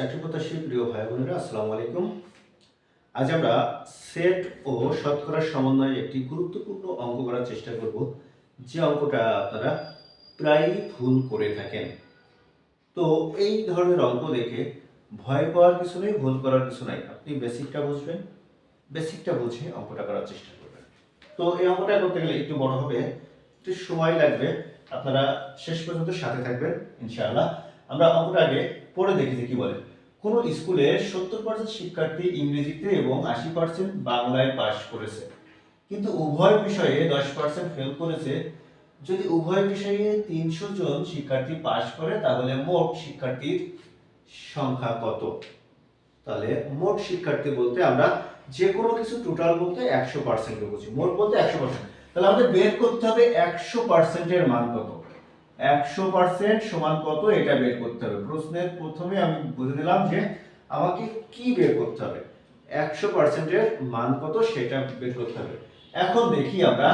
চাকরি প্রত্যাশী প্রিয় ভাই বোনেরা, আসসালামু আলাইকুম। আজ আমরা সেট ও শতকরার সমন্বয়ে একটি গুরুত্বপূর্ণ অঙ্ক করার চেষ্টা করব। যে অঙ্কটা আপনারা প্রায়ই ভুল করে থাকেন। তো এই ধরনের অঙ্ক দেখে ভয় পাওয়ার কিছু নেই, ভুল করার কিছু নাই। আপনি বেসিকটা বুঝবেন, বেসিকটা বুঝে অঙ্কটা করার চেষ্টা করবেন। তো এই অঙ্কটা করতে গেলে একটু বড় হবে, একটু সময় লাগবে। আপনারা শেষ পর্যন্ত সাথে থাকবেন, ইনশাআল্লাহ। আমরা অঙ্কটা আগে পড়ে দেখি যে কি বলে। কোন স্কুলে সত্তর পার্সেন্ট শিক্ষার্থী ইংরেজিতে এবং আশি পার্সেন্ট বাংলায় পাশ করেছে। কিন্তু উভয় বিষয়ে দশ পার্সেন্ট ফেল করেছে। যদি উভয় বিষয়ে তিনশো জন শিক্ষার্থী পাশ করে, তাহলে মোট শিক্ষার্থীর সংখ্যা কত? তাহলে মোট শিক্ষার্থী বলতে আমরা যে কোনো কিছু টোটাল বলতে একশো পার্সেন্ট বুঝি। মোট বলতে একশো পার্সেন্ট তাহলে আমাদের বের করতে হবে একশো পার্সেন্টের মান কত? একশো পার্সেন্ট সমান কত এটা বের করতে হবে। প্রশ্নের প্রথমে আমি বুঝে দিলাম যে আমাকে কি বের করতে হবে। একশো পার্সেন্টের মান কত সেটা বের করতে হবে। এখন দেখি আমরা,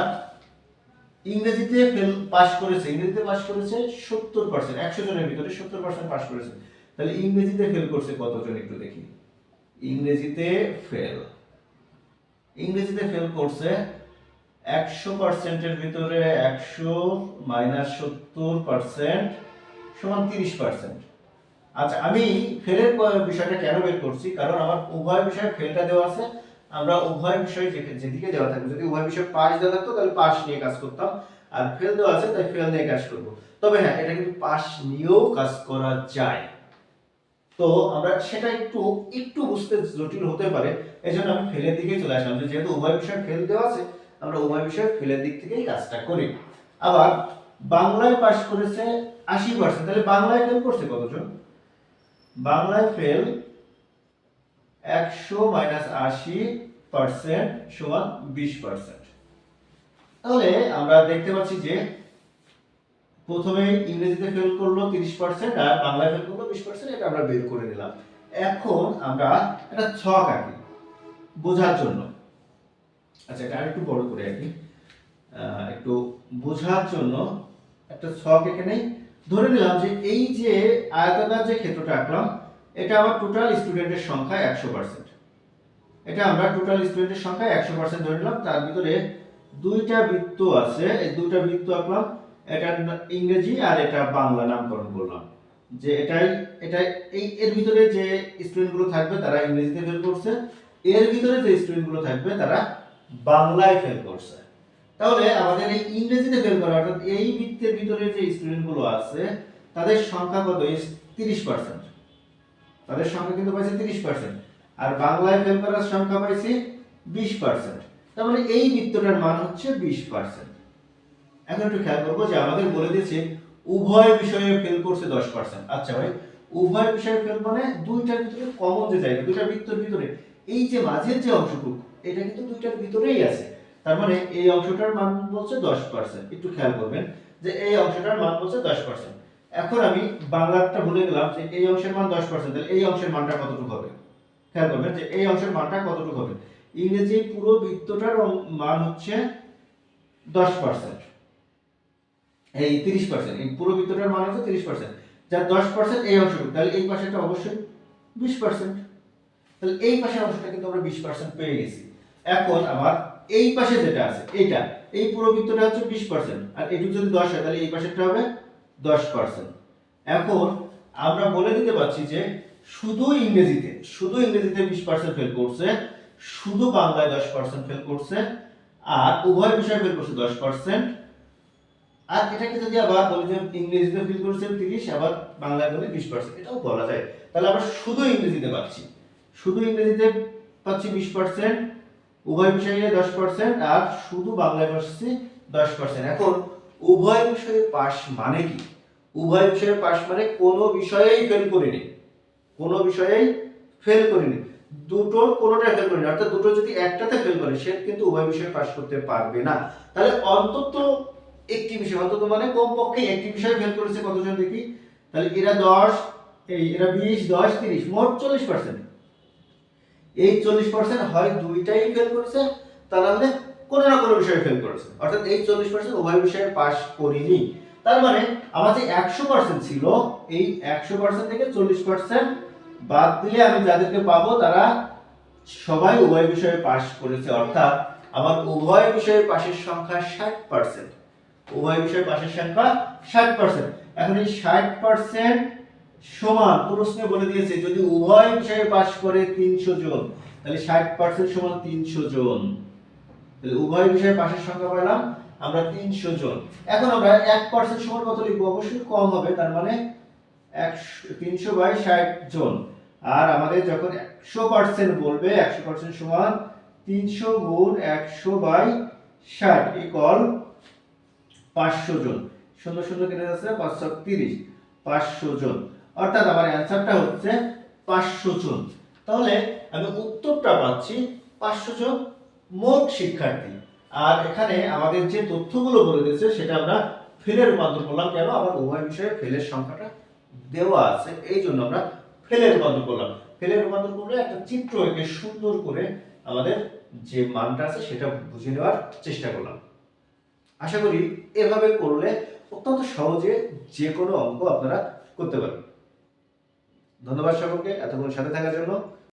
ইংরেজিতে ফেল পাস করেছে, ইংরেজিতে পাস করেছে সত্তর পার্সেন্ট একশো জনের ভিতরে সত্তর পার্সেন্ট পাস করেছে। তাহলে ইংরেজিতে ফেল করছে কতজন একটু দেখি। ইংরেজিতে ফেল ইংরেজিতে ফেল করছে একশো পার্সেন্টের ভিতরে একশো মাইনাস সত্তর পার্সেন্ট সমান তিরিশ পার্সেন্ট আচ্ছা আমি ফেলের বিষয়টা কেন বের করছি? কারণ আমার উভয় বিষয়ে ফেলটা দেওয়া আছে। আমরা উভয় বিষয় যেদিকে দেওয়া থাকবে, যদি উভয় বিষয়ে পাস দেওয়া থাকতো, তাহলে পাস নিয়ে কাজ করতাম। আর ফেল দেওয়া আছে, তাই ফেল নিয়ে কাজ করব। তবে হ্যাঁ এটা কিন্তু পাস নিয়েও কাজ করা যায়। তো আমরা সেটা একটু একটু বুঝতে জটিল হতে পারে। এই জন্য আমি ফেলের দিকে চলে আসলাম যেহেতু উভয় বিষয়ে ফেল দেওয়া আছে আমরা উভয় বিষয়ে ফেলের দিক থেকেই কাজটা করি। আবার বাংলায় পাশ করেছে আশি পার্সেন্ট তাহলে বাংলায় ফেল করছে কতজন? বাংলায় ফেল একশো মাইনাস আশি পার্সেন্ট সমান বিশ পার্সেন্ট তাহলে আমরা দেখতে পাচ্ছি যে প্রথমে ইংরেজিতে ফেল করল তিরিশ পার্সেন্ট আর বাংলায় ফেল করল বিশ পার্সেন্ট এটা আমরা বের করে নিলাম। এখন আমরা একটা ছক আঁকি বোঝার জন্য। আচ্ছা এটা আরেকটু বড় করে আঁকি। একটু বোঝার জন্য একটা ছক এখানে ধরে নিলাম যে এই যে আয়তাকার যে ক্ষেত্রটা আঁকলাম, এটা আমার টোটাল স্টুডেন্টের সংখ্যা একশো পার্সেন্ট এটা আমরা টোটাল স্টুডেন্টের সংখ্যা একশো পার্সেন্ট ধরে নিলাম। তার ভিতরে দুইটা বৃত্ত আছে। এই দুইটা বৃত্ত আঁকলাম। এটা ইংরেজি আর এটা বাংলা নামকরণ করলাম। যে এটাই এটা এই এর ভিতরে যে স্টুডেন্টগুলো থাকবে, তারা ইংরেজিতে ফেল করছে। এর ভিতরে যে স্টুডেন্টগুলো থাকবে, তারা বাংলায় ফেল করছে। তাহলে আমাদের এই ইংরেজিতে ফেল করা, অর্থাৎ এই বৃত্তের ভিতরে যে স্টুডেন্টগুলো আছে, তাদের সংখ্যা কত? তিরিশ পার্সেন্ট তাদের সংখ্যা কিন্তু পাইছে তিরিশ পার্সেন্ট আর বাংলায় ফেল করার সংখ্যা পাইছি বিশ পার্সেন্ট তার মানে এই বৃত্তটার মান হচ্ছে বিশ পার্সেন্ট এখন একটু খেয়াল করব যে আমাদের বলে দিয়েছে, উভয় বিষয়ে ফেল করছে দশ পার্সেন্ট আচ্ছা ভাই, উভয় বিষয়ে ফেল মানে দুইটার ভিতরে কমন যে জায়গা, দুইটা বৃত্তের ভিতরে, এই যে মাঝের যে অংশটুকু এটা কিন্তু দুইটার ভিতরেই আছে। তার মানে এই অংশটার মান বলছে দশ পার্সেন্ট একটু খেয়াল করবেন যে এই অংশটার মান বলছে দশ পার্সেন্ট এখন আমি বাংলাটা ভুলে গেলাম যে এই অংশের মান দশ পার্সেন্ট তাহলে এই অংশের মানটা কতটুকু হবে? খেয়াল করবেন যে এই অংশের মানটা কতটুকু হবে? ইংরেজি পুরো বৃত্তটার মান হচ্ছে দশ পার্সেন্ট এই তিরিশ পার্সেন্ট এই পুরো বৃত্তটার মান হচ্ছে তিরিশ পার্সেন্ট যার দশ পার্সেন্ট এই অংশটুকু, তাহলে এই পাশেটা অবশ্যই বিশ পার্সেন্ট তাহলে এই পাশের অংশটা কিন্তু আমরা বিশ পার্সেন্ট পেয়ে গেছি। এখন আমার এই পাশে যেটা আছে, এইটা, এই পুরো বৃত্তটা হচ্ছে বিশ পার্সেন্ট আর এটুকু যদি দশ হয়, তাহলে এই পাশেরটা হবে দশ পার্সেন্ট এখন আমরা বলে দিতে পারছি যে শুধু ইংরেজিতে শুধু ইংরেজিতে বিশ পার্সেন্ট ফেল করছে, শুধু বাংলায় দশ পার্সেন্ট ফেল করছে, আর উভয় বিষয়ে ফেল করছে দশ পার্সেন্ট আর এটাকে যদি আবার বলি যে ইংরেজিতে ফেল করছে তিরিশ, আবার বাংলায় বলে বিশ পার্সেন্ট এটাও বলা যায়। তাহলে আমরা শুধু ইংরেজিতে পাচ্ছি, শুধু ইংরেজিতে পাচ্ছি বিশ পার্সেন্ট উভয় বিষয়ে দশ পার্সেন্ট আর শুধু বাংলায় পাচ্ছি দশ পার্সেন্ট এখন, উভয় বিষয়ে পাস মানে কি? উভয় বিষয়ে পাস মানে কোনো বিষয়েই ফেল করিনি। কোনো বিষয়েই ফেল করিনি। দুটোর কোনোটা ফেল করিনি, অর্থাৎ দুটো যদি একটাতে ফেল করে, সে কিন্তু উভয় বিষয়ে পাস করতে পারবে না। তাহলে অন্তত একটি বিষয়, অন্তত মানে কমপক্ষে একটি বিষয়ে ফেল করেছে কতজন দেখি? তাহলে এরা দশ, এই, এরা বিশ, দশ, তিরিশ, মোট চল্লিশ পার্সেন্ট এই চল্লিশ পার্সেন্ট হয় দুইটাই ফেল করেছে তা নাহলে কোনো না কোনো বিষয়ে ফেল করেছে। অর্থাৎ এই চল্লিশ পার্সেন্ট উভয় বিষয়ে পাস করিনি। তার মানে আমার যে একশো পার্সেন্ট ছিল, এই একশো পার্সেন্ট থেকে চল্লিশ পার্সেন্ট বাদ দিলে আমি যাদেরকে পাবো, তারা সবাই উভয় বিষয়ে পাশ করেছে। অর্থাৎ আমার উভয় বিষয়ে পাশের সংখ্যা ষাট পার্সেন্ট উভয় বিষয়ে পাশের সংখ্যা ষাট পার্সেন্ট এখন এই ষাট পার্সেন্ট সমান প্রশ্নে বলে দিয়েছে, যদি উভয় বিষয়ে পাশ করে তিনশো জন, তাহলে ষাট পার্সেন্ট সমান তিনশো জন। তাহলে উভয় বিষয়ে পাশের সংখ্যা পেলাম আমরা তিনশো জন। এখন আমরা এক পার্সেন্ট সমান কত লিখব? অবশ্যই কম হবে, তার মানে একশো, তিনশো বাই ষাট জন। আর আমাদের যখন একশো পার্সেন্ট বলবে, একশো পার্সেন্ট সমান তিনশো গুণ একশো বাই ষাট ইকল পাঁচশো জন। শূন্য শূন্য কেটে যাচ্ছে, পাঁচশো তিরিশ, পাঁচশো জন। অর্থাৎ আমার অ্যান্সারটা হচ্ছে পাঁচশো জন। তাহলে আমি উত্তরটা পাচ্ছি পাঁচশো জন মোট শিক্ষার্থী। আর এখানে আমাদের যে তথ্যগুলো বলে দিয়েছে, সেটা আমরা ফেলের রূপান্তর করলাম কেন? আমার উভয় বিষয়ে ফেলের সংখ্যাটা দেওয়া আছে। এই জন্য আমরা ফেলের রূপান্তর করলাম ফেলের রূপান্তর করলে একটা চিত্র একে সুন্দর করে আমাদের যে মানটা আছে, সেটা বুঝে নেওয়ার চেষ্টা করলাম। আশা করি এভাবে করলে অত্যন্ত সহজে যে কোনো অঙ্ক আপনারা করতে পারবেন। ধন্যবাদ সকলকে এতক্ষণ সাথে থাকার জন্য।